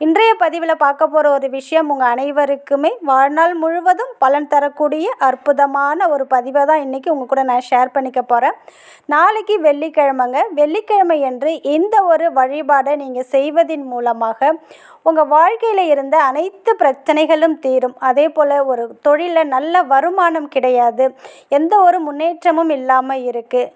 இன்றைய பதிவில் பார்க்க போகிற ஒரு விஷயம் உங்கள் அனைவருக்குமே வாழ்நாள் முழுவதும் பலன் தரக்கூடிய அற்புதமான ஒரு பதிவை தான் இன்றைக்கி உங்கள் கூட நான் ஷேர் பண்ணிக்க போகிறேன் நாளைக்கு வெள்ளிக்கிழமைங்க. வெள்ளிக்கிழமை என்று இந்த ஒரு வழிபாடை நீங்கள் செய்வதின் மூலமாக உங்கள் வாழ்க்கையில் இருந்த அனைத்து பிரச்சனைகளும் தீரும். அதே போல் ஒரு தொழிலில் நல்ல வருமானம் கிடையாது. எந்த ஒரு முன்னேற்றமும் இல்லாமல் இருக்குது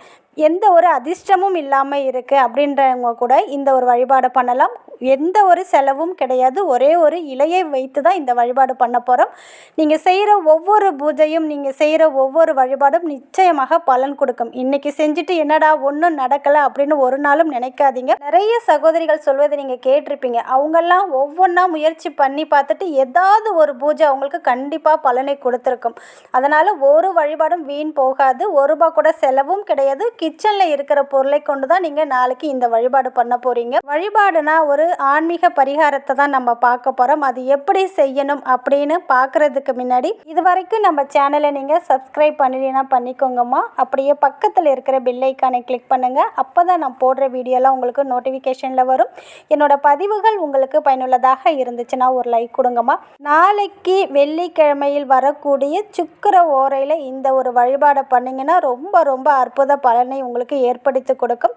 எந்த ஒரு அதிர்ஷ்டமும் இல்லாமல் இருக்குது அப்படின்றவங்க கூட இந்த ஒரு வழிபாடை பண்ணலாம். எந்த ஒரு செலவும் கிடையாது. ஒரே ஒரு இலையை வைத்து தான் இந்த வழிபாடு பண்ண போகிறோம் நீங்கள் செய்கிற ஒவ்வொரு பூஜையும் நீங்கள் செய்கிற ஒவ்வொரு வழிபாடும் நிச்சயமாக பலன் கொடுக்கும். இன்றைக்கி செஞ்சுட்டு என்னடா ஒன்றும் நடக்கலை அப்படின்னு ஒரு நாளும் நினைக்காதீங்க. நிறைய சகோதரிகள் சொல்வதை நீங்கள் கேட்டிருப்பீங்க. அவங்கெல்லாம் ஒவ்வொன்றா முயற்சி பண்ணி பார்த்துட்டு ஏதாவது ஒரு பூஜை அவங்களுக்கு கண்டிப்பாக பலனை கொடுத்துருக்கும். அதனால் ஒரு வழிபாடும் வீண் போகாது. ஒரு ரூபா கூட செலவும் கிடையாது. கிச்சனில் இருக்கிற பொருளை கொண்டு தான் நீங்கள் நாளைக்கு இந்த வழிபாடு பண்ண போகிறீங்க வழிபாடுனா ஒரு ஆன்மீக பரிகாரத்தை தான் நம்ம பார்க்க போகிறோம் அது எப்படி செய்யணும் அப்படின்னு பார்க்குறதுக்கு முன்னாடி இது வரைக்கும் நம்ம சேனலை நீங்கள் சப்ஸ்கிரைப் பண்ணலைன்னா பண்ணிக்கோங்கம்மா. அப்படியே பக்கத்தில் இருக்கிற பில்லைக்கானை கிளிக் பண்ணுங்கள் அப்போ தான் நான் போடுற வீடியோலாம் உங்களுக்கு நோட்டிஃபிகேஷனில் வரும். என்னோட பதிவுகள் உங்களுக்கு பயனுள்ளதாக இருந்துச்சுன்னா ஒரு லைக் கொடுங்கம்மா. நாளைக்கு வெள்ளிக்கிழமையில் வரக்கூடிய சுக்கர ஓரையில் இந்த ஒரு வழிபாடை பண்ணிங்கன்னா ரொம்ப ரொம்ப அற்புத பலனை உங்களுக்கு ஏற்படுத்தி கொடுக்கும்.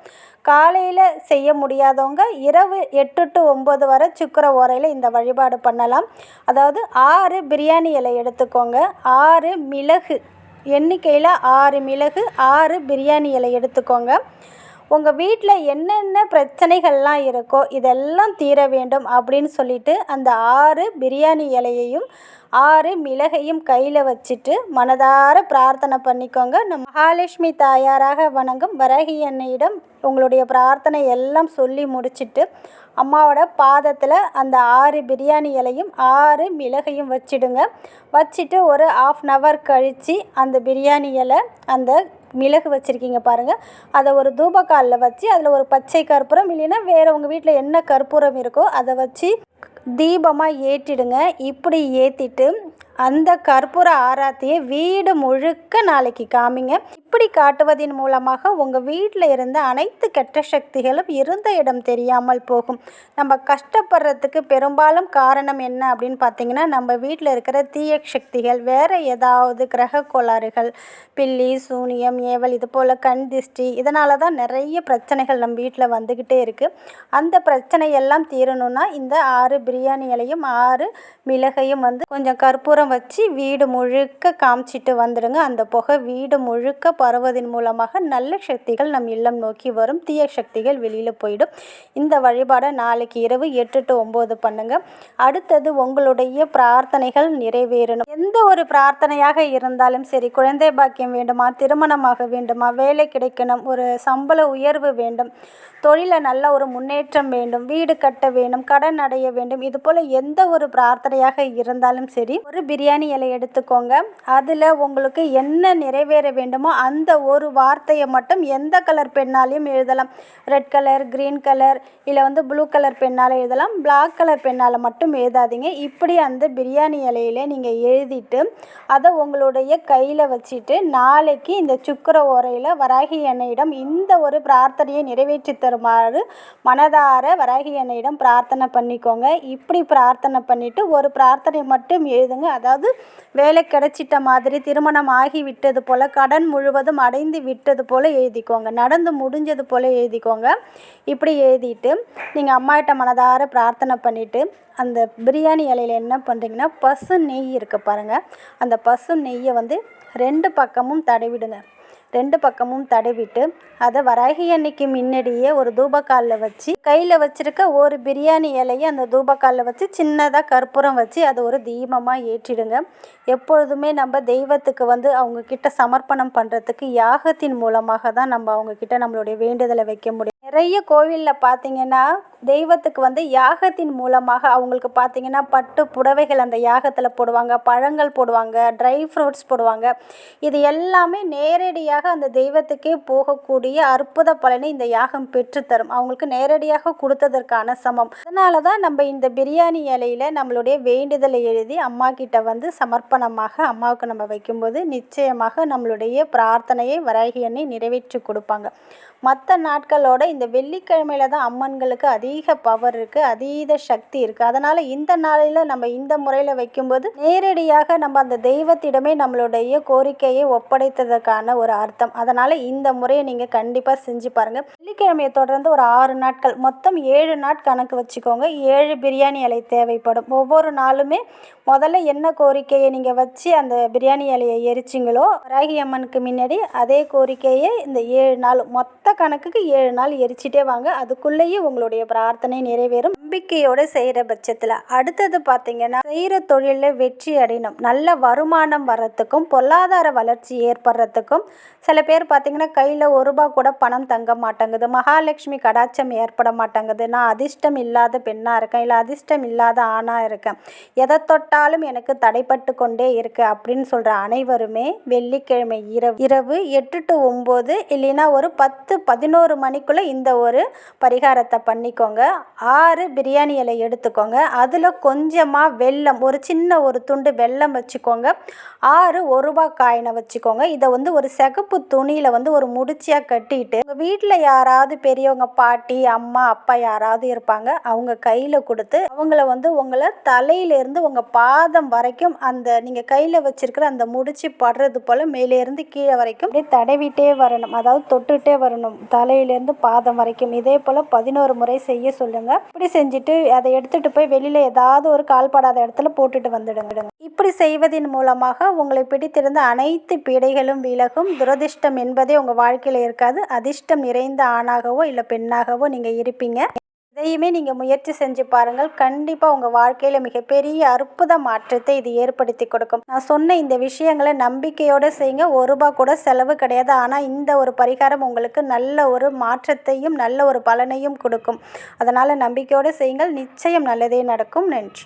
காலையில் செய்ய முடியாதவங்க இரவு எட்டு டு ஒம்பது வரை சுக்கர ஓரையில் இந்த வழிபாடு பண்ணலாம். அதாவது ஆறு பிரியாணி இலை எடுத்துக்கோங்க. ஆறு மிளகு எண்ணிக்கையில் ஆறு மிளகு ஆறு பிரியாணி இலை எடுத்துக்கோங்க. உங்கள் வீட்டில் என்னென்ன பிரச்சனைகள்லாம் இருக்கோ இதெல்லாம் தீர வேண்டும் அப்படின்னு சொல்லிட்டு அந்த ஆறு பிரியாணி இலையையும் ஆறு மிளகையும் கையில் வச்சுட்டு மனதார பிரார்த்தனை பண்ணிக்கோங்க. நம் மகாலட்சுமி தாயாராக வணங்கும் வரகி அன்னையிடம் உங்களுடைய பிரார்த்தனை எல்லாம் சொல்லி முடிச்சுட்டு அம்மாவோட பாதத்தில் அந்த ஆறு பிரியாணி இலையும் ஆறு மிளகையும் வச்சிடுங்க. வச்சுட்டு ஒரு ஆஃப் அன் ஹவர் கழித்து அந்த பிரியாணி இலை அந்த மிளகு வச்சுருக்கீங்க பாருங்கள் அதை ஒரு தூபக்காலில் வச்சு அதில் ஒரு பச்சை கற்பூரம் இல்லைன்னா வேறு உங்கள் வீட்டில் என்ன கற்பூரம் இருக்கோ அதை வச்சு தீபமாக ஏற்றிடுங்க. இப்படி ஏற்றிட்டு அந்த கற்பூர ஆராத்தியை வீடு முழுக்க நாளைக்கு காமிங்க. இப்படி காட்டுவதன் மூலமாக உங்கள் வீட்டில் இருந்த அனைத்து கெட்ட சக்திகளும் இருந்த இடம் தெரியாமல் போகும். நம்ம கஷ்டப்படுறதுக்கு பெரும்பாலும் காரணம் என்ன அப்படின்னு பார்த்தீங்கன்னா நம்ம வீட்டில் இருக்கிற தீய சக்திகள் வேறு ஏதாவது கிரக கோளாறுகள் பில்லி சூனியம் ஏவல் இது போல் கண் திஷ்டி இதனால தான் நிறைய பிரச்சனைகள் நம்ம வீட்டில் வந்துக்கிட்டே இருக்குது அந்த பிரச்சனையெல்லாம் தீரணும்னா இந்த ஆறு பிரியாணி இலையும் ஆறு மிளகையும் வந்து கொஞ்சம் கற்பூரம் வச்சு வீடு முழுக்க காமிச்சிட்டு வந்துடுங்க அந்த புகை வீடு முழுக்க பரவுவதன் மூலமாக நல்ல சக்திகள் நம் இல்லம் நோக்கி வரும். தீய சக்திகள் வெளியில் போயிடும். இந்த வழிபாடை நாளைக்கு இரவு எட்டு டு ஒம்பது பண்ணுங்க. அடுத்தது உங்களுடைய பிரார்த்தனைகள் நிறைவேறணும். எந்த ஒரு பிரார்த்தனையாக இருந்தாலும் சரி குழந்தை பாக்கியம் வேண்டுமா திருமணமாக வேண்டுமா வேலை கிடைக்கணும் ஒரு சம்பள உயர்வு வேண்டும் தொழிலில் நல்ல ஒரு முன்னேற்றம் வேண்டும் வீடு கட்ட வேண்டும் கடன் அடைய வேண்டும் இது போல் எந்த ஒரு பிரார்த்தனையாக இருந்தாலும் சரி ஒரு பிரியாணி இலை எடுத்துக்கோங்க. அதில் உங்களுக்கு என்ன நிறைவேற வேண்டுமோ அந்த ஒரு வார்த்தையை மட்டும் எந்த கலர் பெண்ணாலையும் எழுதலாம். ரெட் கலர் க்ரீன் கலர் இல்லை வந்து ப்ளூ கலர் பெண்ணால் எழுதலாம். பிளாக் கலர் பெண்ணால் மட்டும் எழுதாதீங்க. இப்படி அந்த பிரியாணி இலையில நீங்கள் எழுதி எழுதிட்டு அதை உங்களுடைய கையில் வச்சுட்டு நாளைக்கு இந்த சுக்கர ஓரையில் வராகி எண்ணெயிடம் இந்த ஒரு பிரார்த்தனையை நிறைவேற்றி தருமாறு மனதார வராகி எண்ணெயிடம் பிரார்த்தனை பண்ணிக்கோங்க. இப்படி பிரார்த்தனை பண்ணிவிட்டு ஒரு பிரார்த்தனை மட்டும் எழுதுங்க. அதாவது வேலை கிடைச்சிட்ட மாதிரி திருமணம் ஆகி விட்டது போல் கடன் முழுவதும் அடைந்து விட்டது போல் எழுதிக்கோங்க. நடந்து முடிஞ்சது போல் எழுதிக்கோங்க. இப்படி எழுதிட்டு நீங்கள் அம்மாட்ட மனதார பிரார்த்தனை பண்ணிவிட்டு அந்த பிரியாணி இலையில் என்ன பண்ணுறீங்கன்னா பசு நெய் இருக்குது பாருங்கள் அந்த பசு நெய்யை வந்து ரெண்டு பக்கமும் தடவிடுங்க. ரெண்டு பக்கமும் தடவிட்டு அதை வராகி அன்னைக்கு முன்னாடியே ஒரு தூபக்காலில் வச்சு கையில் வச்சுருக்க ஒரு பிரியாணி இலையை அந்த தூபக்காலில் வச்சு சின்னதாக கற்பூரம் வச்சு அதை ஒரு தீபமாக ஏற்றிடுங்க. எப்பொழுதுமே நம்ம தெய்வத்துக்கு வந்து அவங்கக்கிட்ட சமர்ப்பணம் பண்ணுறதுக்கு யாகத்தின் மூலமாக தான் நம்ம அவங்கக்கிட்ட நம்மளுடைய வேண்டுதலை வைக்க முடியும். நிறைய கோவிலில் பார்த்தீங்கன்னா தெய்வத்துக்கு வந்து யாகத்தின் மூலமாக அவங்களுக்கு பார்த்தீங்கன்னா பட்டு புடவைகள் அந்த யாகத்தில் போடுவாங்க பழங்கள் போடுவாங்க ட்ரை ஃப்ரூட்ஸ் போடுவாங்க. இது எல்லாமே நேரடியாக அந்த தெய்வத்துக்கே போகக்கூடிய அற்புத பலனை இந்த யாகம் பெற்றுத்தரும். அவங்களுக்கு நேரடியாக கொடுத்ததற்கான சமம். அதனால தான் நம்ம இந்த பிரியாணி இலையில் நம்மளுடைய வேண்டுதலை எழுதி அம்மா கிட்ட வந்து சமர்ப்பணமாக அம்மாவுக்கு நம்ம வைக்கும்போது நிச்சயமாக நம்மளுடைய பிரார்த்தனையை வராகி அன்னை நிறைவேற்றி கொடுப்பாங்க. மற்ற நாட்களோட இந்த இந்த வெள்ளிக்கிழமையில தான் அம்மன்களுக்கு அதிக பவர் இருக்குது அதீத சக்தி இருக்குது அதனால் இந்த நாளில் நம்ம இந்த முறையில் வைக்கும்போது நேரடியாக நம்ம அந்த தெய்வத்திடமே நம்மளுடைய கோரிக்கையை ஒப்படைத்ததற்கான ஒரு அர்த்தம். அதனால் இந்த முறையை நீங்கள் கண்டிப்பாக செஞ்சு பாருங்கள் வெள்ளிக்கிழமையை தொடர்ந்து ஒரு ஆறு நாட்கள் மொத்தம் ஏழு நாட் கணக்கு வச்சுக்கோங்க. ஏழு பிரியாணி இலை தேவைப்படும். ஒவ்வொரு நாளுமே முதல்ல என்ன கோரிக்கையை நீங்கள் வச்சு அந்த பிரியாணி இலையை எரிச்சிங்களோ ராகி அம்மனுக்கு முன்னாடி அதே கோரிக்கையை இந்த ஏழு நாள் மொத்த கணக்குக்கு ஏழு நாள் எரிச்சிட்டே வாங்க. அதுக்குள்ளேயே உங்களுடைய பிரார்த்தனை நிறைவேறும். நம்பிக்கையோடு செய்கிற பட்சத்தில். அடுத்தது பார்த்தீங்கன்னா செய்கிற தொழிலில் வெற்றி அடையணும். நல்ல வருமானம் வர்றதுக்கும் பொருளாதார வளர்ச்சி ஏற்படுறதுக்கும். சில பேர் பார்த்தீங்கன்னா கையில் ஒரு ரூபா கூட பணம் தங்க மாட்டேங்குது. மகாலட்சுமி கடாச்சம் ஏற்பட மாட்டேங்குது. நான் அதிர்ஷ்டம் இல்லாத பெண்ணாக இருக்கேன். இல்லை அதிர்ஷ்டம் இல்லாத ஆணாக இருக்கேன். எதை தொட்டாலும் எனக்கு தடைப்பட்டு கொண்டே இருக்குது அப்படின்னு சொல்கிற அனைவருமே வெள்ளிக்கிழமை இரவு இரவு எட்டு டு ஒம்பது இல்லைன்னா ஒரு பத்து பதினோரு மணிக்குள்ளே இந்த இந்த ஒரு பரிகாரத்தை பண்ணிக்கோங்க. ஆறு பிரியாணி இலை எடுத்துக்கோங்க. அதில் கொஞ்சமாக வெல்லம் ஒரு சின்ன ஒரு துண்டு வெல்லம் வச்சுக்கோங்க. ஆறு ஒரு ரூபா காயினை வச்சுக்கோங்க. இதை வந்து ஒரு சிகப்பு துணியில் வந்து ஒரு முடிச்சியாக கட்டிட்டு உங்கள் வீட்டில் யாராவது பெரியவங்க பாட்டி அம்மா அப்பா யாராவது இருப்பாங்க அவங்க கையில் கொடுத்து அவங்கள வந்து உங்களை தலையிலேருந்து உங்கள் பாதம் வரைக்கும் அந்த நீங்கள் கையில் வச்சிருக்கிற அந்த முடிச்சு படுறது போல் மேலேருந்து கீழே வரைக்கும் அப்படியே தடவிட்டே வரணும். அதாவது தொட்டுட்டே வரணும். தலையிலேருந்து பாதம் வரைக்கும் இதே போல் பதினோரு முறை செய்ய சொல்லுங்கள் இப்படி செஞ்சுட்டு அதை எடுத்துகிட்டு போய் வெளியில் ஏதாவது ஒரு கால்படாத இடத்துல போட்டுட்டு வந்துடுங்க. இப்படி செய்வதன் மூலமாக உங்களை பிடித்திருந்த அனைத்து பீடைகளும் விலகும். துரதிர்ஷ்டம் என்பதே உங்கள் வாழ்க்கையில் இருக்காது. அதிர்ஷ்டம் நிறைந்த ஆணாகவோ இல்லை பெண்ணாகவோ நீங்கள் இருப்பீங்க. இதையுமே நீங்கள் முயற்சி செஞ்சு பாருங்கள். கண்டிப்பாக உங்கள் வாழ்க்கையில் மிகப்பெரிய அற்புத மாற்றத்தை இது ஏற்படுத்தி கொடுக்கும். நான் சொன்ன இந்த விஷயங்களை நம்பிக்கையோடு செய்யுங்க. ஒரு ரூபா கூட செலவு கிடையாது. ஆனால் இந்த ஒரு பரிகாரம் உங்களுக்கு நல்ல ஒரு மாற்றத்தையும் நல்ல ஒரு பலனையும் கொடுக்கும். அதனால் நம்பிக்கையோடு செய்யுங்கள். நிச்சயம் நல்லதே நடக்கும். நன்றி.